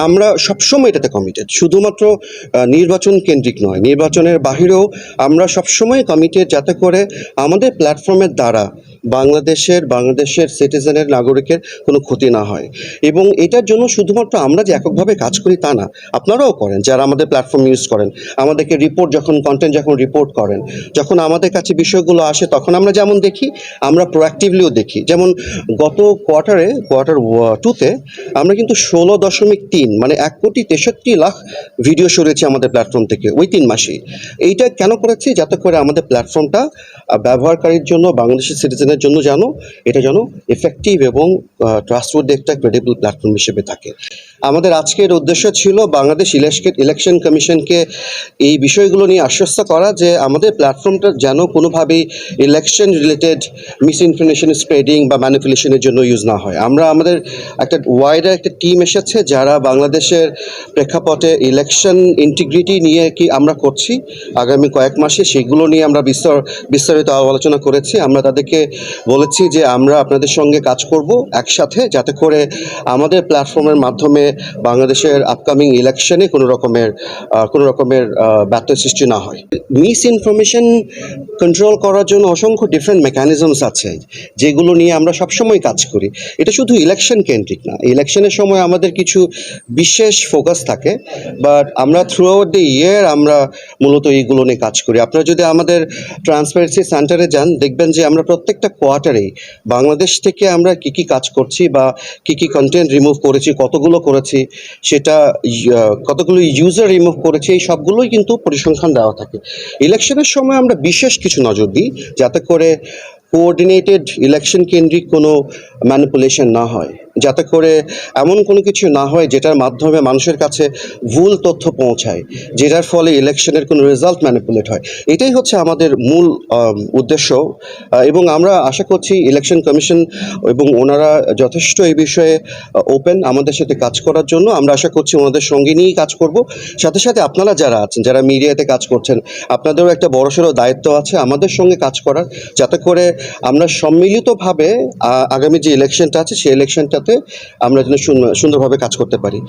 আমরা সবসময় এটাতে কমিটেড শুধুমাত্র নির্বাচন কেন্দ্রিক নয়, নির্বাচনের বাহিরেও আমরা সবসময় কমিটেড যাতে করে আমাদের প্ল্যাটফর্মের দ্বারা বাংলাদেশের বাংলাদেশের সিটিজেনের নাগরিকের কোনো ক্ষতি না হয়। এবং এটার জন্য শুধুমাত্র আমরা যে এককভাবে কাজ করি তা না, আপনারাও করেন, যারা আমাদের প্ল্যাটফর্ম ইউজ করেন। আমাদেরকে রিপোর্ট যখন কন্টেন্ট যখন রিপোর্ট করেন, যখন আমাদের কাছে বিষয়গুলো আসে, তখন আমরা যেমন দেখি, আমরা প্রোয়াক্টিভলিও দেখি। যেমন গত কোয়ার্টারে কোয়ার্টার টুতে আমরা কিন্তু ষোলো দশমিক তিন মানে এক কোটি তেষট্টি লাখ ভিডিও সরিয়েছি আমাদের প্ল্যাটফর্ম থেকে, ওই তিন মাসেই। এইটা কেন করেছি? যাতে করে আমাদের প্ল্যাটফর্মটা ব্যবহারকারীর জন্য বাংলাদেশের সিটিজেনের জন্য জানো এটা যেন এফেক্টিভ এবং ট্রাস্টওয়ার্দি একটা ক্রেডিবল প্ল্যাটফর্ম হিসেবে থাকে। আমাদের আজকের উদ্দেশ্য ছিল বাংলাদেশ ইলেকশন ইলেকশন কমিশনকে এই বিষয়গুলো নিয়ে আশ্বস্ত করা যে আমাদের প্ল্যাটফর্মটা যেন কোনোভাবেই election related misinformation spreading বা ম্যানিপুলেশনের জন্য ইউজ না হয়। আমরা আমাদের একটা ওয়াইডার একটা টিম এসেছে যারা বাংলাদেশের প্রেক্ষাপটে ইলেকশন ইন্টিগ্রিটি নিয়ে কি আমরা করছি। আগামী কয়েক মাসে সেগুলো নিয়ে আমরা বিস্তার, বিস্তারিত আলোচনা করেছি। আমরা তাদেরকে বলেছি যে আমরা আপনাদের সঙ্গে কাজ করব একসাথে যাতে করে আমাদের প্ল্যাটফর্মের মাধ্যমে বাংলাদেশের আপকামিং ইলেকশনে কোনো রকমের কোনো রকমের ব্যর্থ সৃষ্টি না হয়। মিস ইনফরমেশন কন্ট্রোল করার জন্য অসংখ্য ডিফারেন্ট মেকানিজমস আছে, যেগুলো নিয়ে আমরা সবসময় কাজ করি। এটা শুধু ইলেকশন কেন্দ্রিক না ইলেকশনের সময় আমাদের কিছু বিশেষ ফোকাস থাকে বাট আমরা থ্রু আউট দ্য ইয়ার আমরা মূলত এইগুলো নিয়ে কাজ করি। আপনারা যদি আমাদের ট্রান্সপারেন্সি সেন্টারে যান, দেখবেন যে আমরা প্রত্যেকটা কোয়ার্টারেই বাংলাদেশ থেকে আমরা কি কি কাজ করছি বা কি কি কন্টেন্ট রিমুভ করেছি, কতগুলো করেছি, সেটা কতগুলো ইউজার রিমুভ করেছি, এই সবগুলোই কিন্তু পরিসংখ্যান দেওয়া থাকে। ইলেকশনের সময় আমরা বিশেষ কিছু নজর দিই, যাতে করে কোঅর্ডিনেটেড ইলেকশন কেন্দ্রিক কোনো ম্যানিপুলেশন না হয়। যাতে করে এমন কোনো কিছু না হয় যেটার মাধ্যমে মানুষের কাছে ভুল তথ্য পৌঁছায়, যেটার ফলে ইলেকশনের কোনো রেজাল্ট ম্যানিপুলেট হয়। এটাই হচ্ছে আমাদের মূল উদ্দেশ্য। এবং আমরা আশা করছি ইলেকশন কমিশন এবং ওনারা যথেষ্ট এই বিষয়ে ওপেন আমাদের সাথে কাজ করার জন্য। আমরা আশা করছি ওনাদের সঙ্গে নিয়েই কাজ করব। সাথে সাথে আপনারা যারা আছেন, যারা মিডিয়াতে কাজ করছেন, আপনাদেরও একটা বড়সড় দায়িত্ব আছে আমাদের সঙ্গে কাজ করার। যাতে করে আমরা সম্মিলিতভাবে আগামী যে ইলেকশনটা আছে, সেই ইলেকশনটাতে আমরা যেন সুন- সুন্দরভাবে কাজ করতে পারি।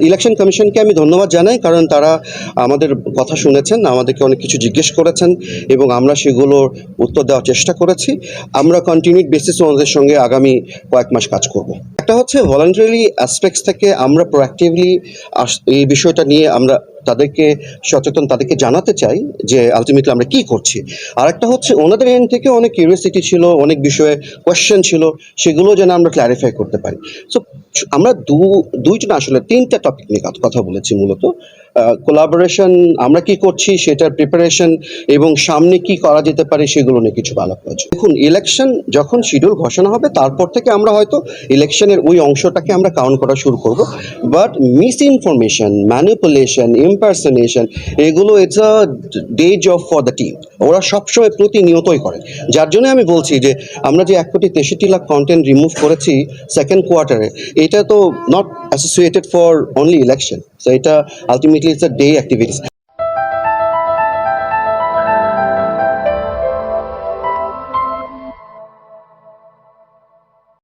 ইলেকশন কমিশনকে আমি ধন্যবাদ জানাই, কারণ তারা আমাদের কথা শুনেছেন, আমাদেরকে অনেক কিছু জিজ্ঞেস করেছেন এবং আমরা সেগুলোর উত্তর দেওয়ার চেষ্টা করেছি। আমরা কন্টিনিউ বেসিস ওনাদের সঙ্গে আগামী কয়েক মাস কাজ করব। একটা হচ্ছে ভলান্টারি অ্যাসপেক্টস থেকে আমরা প্রোঅ্যাক্টিভলি এই বিষয়টা নিয়ে আমরা তাদেরকে সচেতন, তাদেরকে জানাতে চাই যে আলটিমেটলি আমরা কি করছি। আর একটা হচ্ছে ওনাদের এন্ড থেকে অনেক কিউরিয়াসিটি ছিল, অনেক বিষয়ে কোয়েশ্চেন ছিল, সেগুলো যেন আমরা ক্ল্যারিফাই করতে পারি। সো আমরা দু দুইটা আসলে তিনটা টপিক নিয়ে কথা- কথা বলেছি মূলত। কোলাবোরেশন আমরা কি করছি, সেটার প্রিপারেশন এবং সামনে কি করা যেতে পারে সেগুলো নিয়ে কিছু আলাপ হয়েছে দেখুন ইলেকশন যখন শিডিউল ঘোষণা হবে, তারপর থেকে আমরা হয়তো ইলেকশনের ওই অংশটাকে আমরা কাউন্ট করা শুরু করব। But misinformation manipulation impersonation এগুলো it's a day job for the team ওরা সবসময় প্রতিনিয়তই করে। যার জন্য আমি বলছি যে, আমরা যে এক কোটি তেষট্টি লাখ কন্টেন্ট রিমুভ করেছি সেকেন্ড কোয়ার্টারে এটা তো not associated for only election so এটা ultimately it's a day activities